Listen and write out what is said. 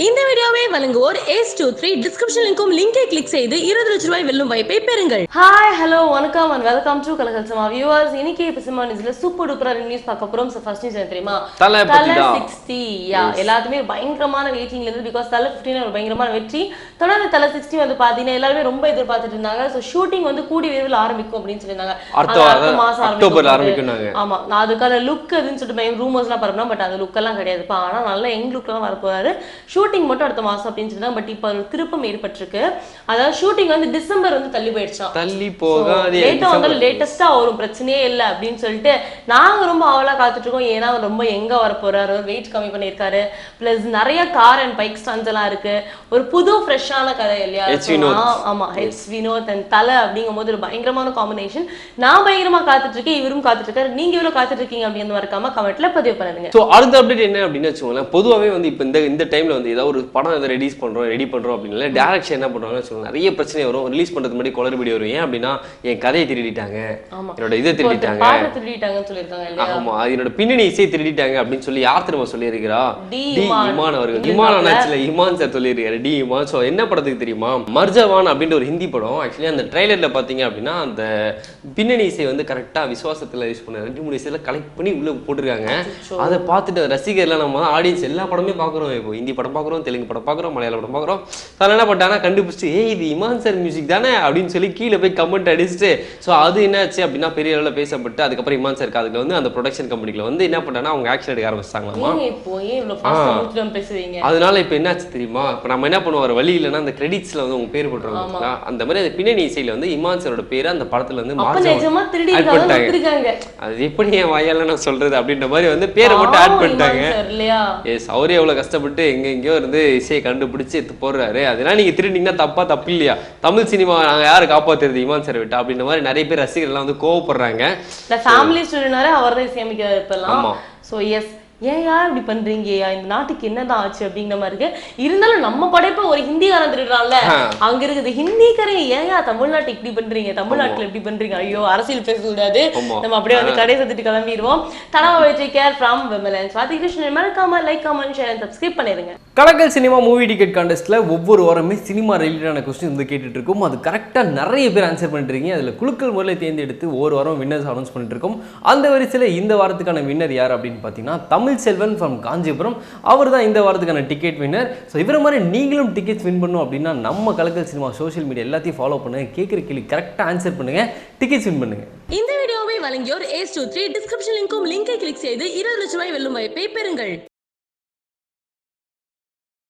இந்த வீடியோவை வழங்குவோர் ஏஸ் டூ த்ரீ. டிஸ்கிரிப்ஷன் லிங்கும் லிங்கை கிளிக் செய்து இருபது லட்ச ரூபாய் வெல்லும் வாய்ப்பை பெறுங்கள். ஹாய் ஹலோ வணக்கம் அண்ட் வெல்கம் டு கலகல் சமா வியூவர்ஸ் இன்னைக்கு இப்போ சினிமா நியூஸ்ல சூப்பர் டூப்பரான நியூஸ் பார்க்க போறோம். ஃபர்ஸ்ட் நியூஸ் தெரியுமா? தலை. சிக்ஸ்டி யா எல்லாத்துமே பயங்கரமான வெயிட்டிங்ல இருந்து பிகாஸ் தலை ஃபிஃப்டின் ஒரு பயங்கரமான வெற்றி. தொடர்ந்து தலை சிக்ஸ்டி வந்து பாத்தீங்கன்னா எல்லாருமே ரொம்ப எதிர்பார்த்துட்டு இருந்தாங்க. ஸோ ஷூட்டிங் வந்து கூடி விரைவில் ஆரம்பிக்கும் அப்படின்னு சொல்லியிருந்தாங்க. அடுத்த மாசம் அக்டோபர்ல ஆரம்பிக்கும். ஆமா நான் அதுக்கான லுக் அதுன்னு சொல்லிட்டு ரூமர்ஸ்லாம் பரப்புனா பட் அந்த லுக் எல்லாம் கிடையாதுப்பா. ஆனா நல்ல யங் லுக்லாம் வர போறாரு ஷூட்டிங் மட்டும் அடுத்த மாசம் அப்படின்னு சொல்லிட்டு பட் இப்போ ஒரு திருப்பம் ஏற்பட்டிருக்கு. அதாவது ஷூட்டிங் வந்து டிசம்பர் வந்து தள்ளி போயிடுச்சாம் தள்ளி போகாதே லேட்டா வந்து லேட்டஸ்டா வரும் பிரச்சனையே இல்ல அப்படின்னு சொல்லிட்டு நாங்க ரொம்ப அவலா காத்துட்டு இருக்கோம் ஏன்னா ரொம்ப எங்க வர போறாரு வெயிட் கம்மி பண்ணியிருக்காரு. பிளஸ் நிறைய கார் அண்ட் பைக் ஸ்டன்ஸ் எல்லாம் இருக்கு. ஒரு புது ஃப்ரெஷ்ஷான கதை இல்லையா? H. வினோத். ஆ, ஆமா ஹெச் வினோத் அண்ட் தலை அப்படிங்கும் போது ஒரு பயங்கரமான காம்பினேஷன் நான் பயங்கரமா காத்துட்டு இருக்கேன் இவரும் காத்துட்டு இருக்காரு நீங்க எவ்வளவு காத்துட்டு இருக்கீங்க அப்படின்னு மறக்காம கமெண்ட்ல பதிவு பண்ணுங்க. ஸோ அடுத்த அப்டேட் என்ன அப்படின்னு வச்சுக்கோங்களேன். பொதுவாகவே வந்து இப்போ இந்த இந்த டைம்ல வந்து ஏதாவது ஒரு படம் எதை ரிலீஸ் பண்றோம் ரெடி பண்றோம் அப்படின்னா டேரக்ஷன் என்ன பண்றாங்கன்னு வச்சுக்கோங்க. நிறைய பிரச்சனை வரும். ரிலீஸ் பண்றதுக்கு முன்னாடி குளறுபடி வரும். ஏன் அப்படின்னா என் கதையை திருடிட்டாங்க. என்னோட இதை திருடிட்டாங்க. பாட்டு திருடிட்டாங்கன்னு சொல்லியிருக்காங்க இல்லையா? ஆமா அது என்னோட பின்னணி இசை திருடிட்டாங்க அப்படின்னு சொல்லி யார் திரும்ப சொல்லியிருக்கிறா? டி. இமான். அவர்கள். இமான் அண்ணாச்சில இமான் சார் சொல்லியிருக்காரு. டி இமான். ஸோ என்ன படத்துக்கு தெரியுமா? மர்ஜவான் அப்படின்ற ஒரு ஹிந்தி படம். ஆக்சுவலி அந்த ட்ரைலர்ல பாத்தீங்க அப்படின்னா அந்த பின்னணி இசை வந்து கரெக்டா விசுவாசத்துல யூஸ் பண்ண ரெண்டு மூணு இசையில கலெக்ட் பண்ணி உள்ள போட்டிருக்காங்க. அதை பார்த்துட்டு ரசிகர்லாம் நம்ம ஆடியன்ஸ் எல்லா படமே பார்க்குறோம். இப்போ ஹிந்தி படம் பார்க்குறோம் தெலுங்கு படம் பார்க்குறோம் மலையாள படம் பார்க்குறோம் அதெல்லாம் என்ன பண்ணிட்டாங்கன்னா கண்டுபிடிச்சிட்டு ஏய் இது இமான் சார் மியூசிக் தானே? அப்படின்னு சொல்லி கீழே போய் கமெண்ட் அடிச்சுட்டு ஸோ அது என்னாச்சு? அப்படின்னா பெரிய அளவில் பேசப்பட்டு அதுக்கப்புறம் இமான் சார் அதுல வந்து அந்த ப்ரொடக்ஷன் கம்பெனில வந்து என்ன பண்ணாங்கன்னா அவங்க ஆக்ஷன் எடுக்க ஆரம்பிச்சாங்களாமா அதனால இப்போ என்னாச்சு தெரியுமா? இப்போ நம்ம என்ன பண்ணுவோம்? வழி இல்லைன்னா அந்த கிரெடிட்ஸ்ல வந்து உங்க பேர் போட்டுருவாங்க அந்த மாதிரி அந்த பின்னணி இசையில வந்து இமான் சாரோட பேரை அந்த படத்துல வந்து பண்ணிட்டாங்க. அது எப்படி என் வாயால நான் சொல்றது? அப்படின்ற மாதிரி வந்து பேரை மட்டும் ஆட் பண்ணிட்டாங்க. எஸ் அவரே எவ்வளவு கஷ்டப்பட்டு எங்க எங்கேயோ இருந்து இசையை கண்டுபிடிச்சு போடுறாரு. அதெல்லாம் நீங்க திருடிங்கன்னா தப்பா தப்பு இல்லையா? தமிழ் சினிமா நாங்க யாரு காப்பாத்துறது? இமான் சார் விட்டா அப்படின்ற மாதிரி நிறைய பேர் ரசிகர்கள் வந்து கோவப்படுறாங்க. ஃபேமிலி ஸ்டூடெண்டாரே அவர் தான் சேமிக்கிறார் இப்பெல்லாம். சோ எஸ் ஏன் யார் இப்படி பண்றீங்கயா இந்த நாட்டுக்கு என்னதான் ஆச்சு அப்படிங்கிற மாதிரி இருக்கு. இருந்தாலும் நம்ம படைப்ப ஒரு ஹிந்திக்காரன் திருடுறான்ல. அங்க இருக்குது ஹிந்திக்காரன் ஏயா தமிழ்நாட்டு இப்படி பண்றீங்க? தமிழ்நாட்டுல இப்படி பண்றீங்க? ஐயோ அரசியல் பேசக்கூடாது. நம்ம அப்படியே வந்து கடை சத்துட்டு கிளம்பிடுவோம். தடவை வச்சு கேர் ஃப்ரம் விமலன் சுவாதி கிருஷ்ணன் மறக்காம like comment share and subscribe பண்ணிருங்க கலக்கல் சினிமா மூவி டிக்கெட் கான்டெஸ்ட்டில் ஒவ்வொரு வாரமே சினிமா ரிலேட்டடான கொஸ்டின் வந்து கேட்டுட்டு இருக்கோம். அது கரெக்டாக நிறைய பேர் ஆன்சர் பண்ணிட்டு இருக்கீங்க அதில் குழுக்கள் முறையில் தேர்ந்தெடுத்து ஒவ்வொரு வாரம் வின்னர்ஸ் அனௌன்ஸ் பண்ணிட்டு இருக்கோம் அந்த வரிசையில் இந்த வாரத்துக்கான வின்னர் யார் அப்படின்னு பார்த்தீங்கன்னா தமிழ் செல்வன் ஃப்ரம் காஞ்சிபுரம். அவர் தான் இந்த வாரத்துக்கான டிக்கெட் வின்னர் ஸோ இவரை மாதிரி நீங்களும் டிக்கெட்ஸ் வின் பண்ணணும் அப்படின்னா நம்ம கலக்கல் சினிமா சோஷியல் மீடியா எல்லாத்தையும் ஃபாலோ பண்ணுங்க. கேட்குற கேள்வி கரெக்டாக ஆன்சர் பண்ணுங்க. டிக்கெட்ஸ் வின் பண்ணுங்க. இந்த வீடியோவை வழங்கியோர் ஏஸ் டூ த்ரீ டிஸ்கிரிப்ஷன் லிங்க்கும் லிங்கை கிளிக் செய்து இருபது லட்ச ரூபாய் வெல்லும் வாய்ப்பை பெறுங்கள்.